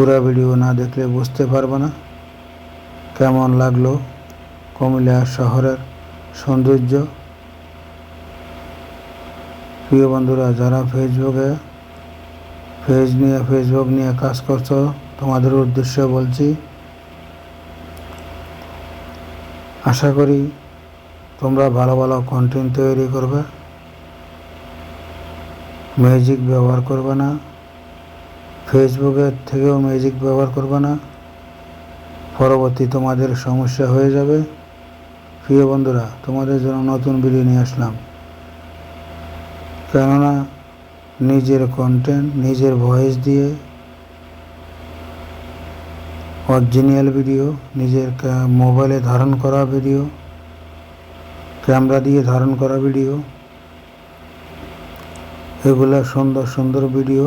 পুরো ভিডিও না দেখলে বুঝতে পারবে না। কেমন লাগল কুমিল্লা শহরের সৌন্দর্য? প্রিয় বন্ধুরা, যারা ফেসবুকে পেজ নিয়ে ফেসবুক নিয়ে কাজ করছ, তোমাদের উদ্দেশ্যে বলছি, আশা করি তোমরা ভালো ভালো কন্টেন্ট তৈরি করবে। ম্যাজিক ব্যবহার করবে না। ফেসবুকের থেকেও ম্যাজিক ব্যবহার করবে না। পরবর্তী তোমাদের সমস্যা হয়ে যাবে। প্রিয় বন্ধুরা, তোমাদের জন্য নতুন ভিডিও নিয়ে আসলাম। কেননা, নিজের কন্টেন্ট নিজের ভয়েস দিয়ে অরিজিনাল ভিডিও নিজের মোবাইলে ধারণ করা ভিডিও ক্যামেরা দিয়ে ধারণ করা ভিডিও এগুলো সুন্দর সুন্দর ভিডিও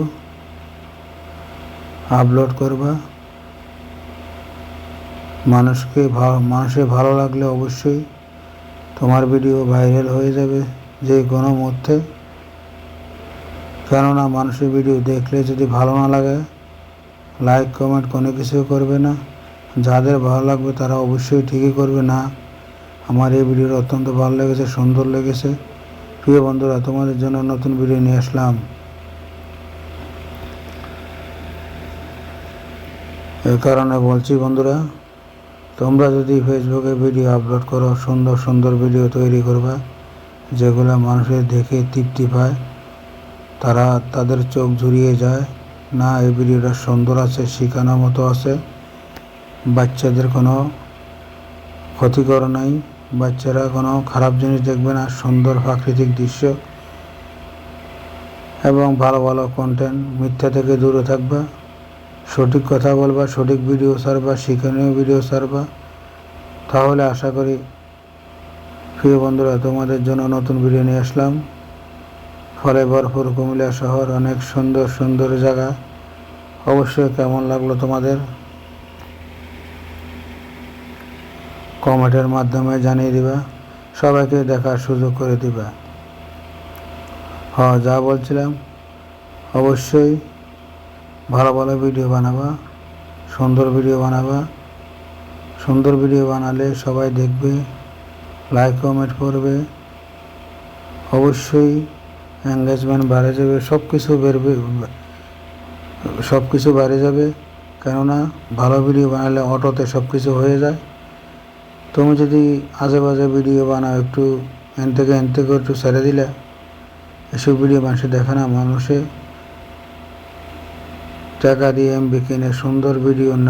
আপলোড করবা। মানুষকে ভা- মানুষের ভালো লাগলে অবশ্যই তোমার ভিডিও ভাইরাল হয়ে যাবে যে কোনো মধ্যে কেননা মানুষের ভিডিও দেখলে যদি ভালো না লাগে লাইক কমেন্ট কোনো কিছু করবে না। যাদের ভালো লাগবে তারা অবশ্যই ঠিকই করবে না। আমার এই ভিডিওটা অত্যন্ত ভালো লেগেছে, সুন্দর লেগেছে। প্রিয় বন্ধুরা, তোমাদের জন্য নতুন ভিডিও নিয়ে আসলাম। এ কারণে বলছি বন্ধুরা, তোমরা যদি ফেসবুকে ভিডিও আপলোড করো, সুন্দর সুন্দর ভিডিও তৈরি করবে, যেগুলো মানুষের দেখে তৃপ্তি পায়, তারা তাদের চোখ ঝুরিয়ে যায়, না, এই ভিডিওটা সুন্দর আছে, শেখানোর মতো আছে, বাচ্চাদের কোনো ক্ষতিকর নাই, বাচ্চারা কোনো খারাপ জিনিস দেখবে না, সুন্দর প্রাকৃতিক দৃশ্য এবং ভালো ভালো কন্টেন্ট মিথ্যা থেকে দূরে থাকবা। সঠিক কথা বলবা, সঠিক ভিডিও ছাড়বা, শিক্ষণীয় ভিডিও ছাড়বা। তাহলে আশা করি, প্রিয় বন্ধুরা, তোমাদের জন্য নতুন ভিডিও নিয়ে আসলাম। ফলে ভরপুর কুমিল্লা শহর অনেক সুন্দর সুন্দর জায়গা। অবশ্যই কেমন লাগল তোমাদের? কমেন্টের মাধ্যমে জানিয়ে দিবা, সবাইকে দেখার সুযোগ করে দিবা। হ্যাঁ যা বলছিলাম, অবশ্যই ভালো ভালো ভিডিও বানাবা, সুন্দর ভিডিও বানাবা। সুন্দর ভিডিও বানালে সবাই দেখবে লাইক কমেন্ট করবে। অবশ্যই এঙ্গেজমেন্ট বাড়ে যাবে সব কিছু বেরবে সব কিছু বেড়ে যাবে। কেননা ভালো ভিডিও বানালে অটোতে সব কিছু হয়ে যায়। তুমি যদি আজে বাজে ভিডিও বানাও, একটু এন থেকে এন থেকে একটু ছেড়ে দিলে, এসব ভিডিও মানুষে দেখে না, মানুষে টাকা দিয়ে এমবি সুন্দর ভিডিও না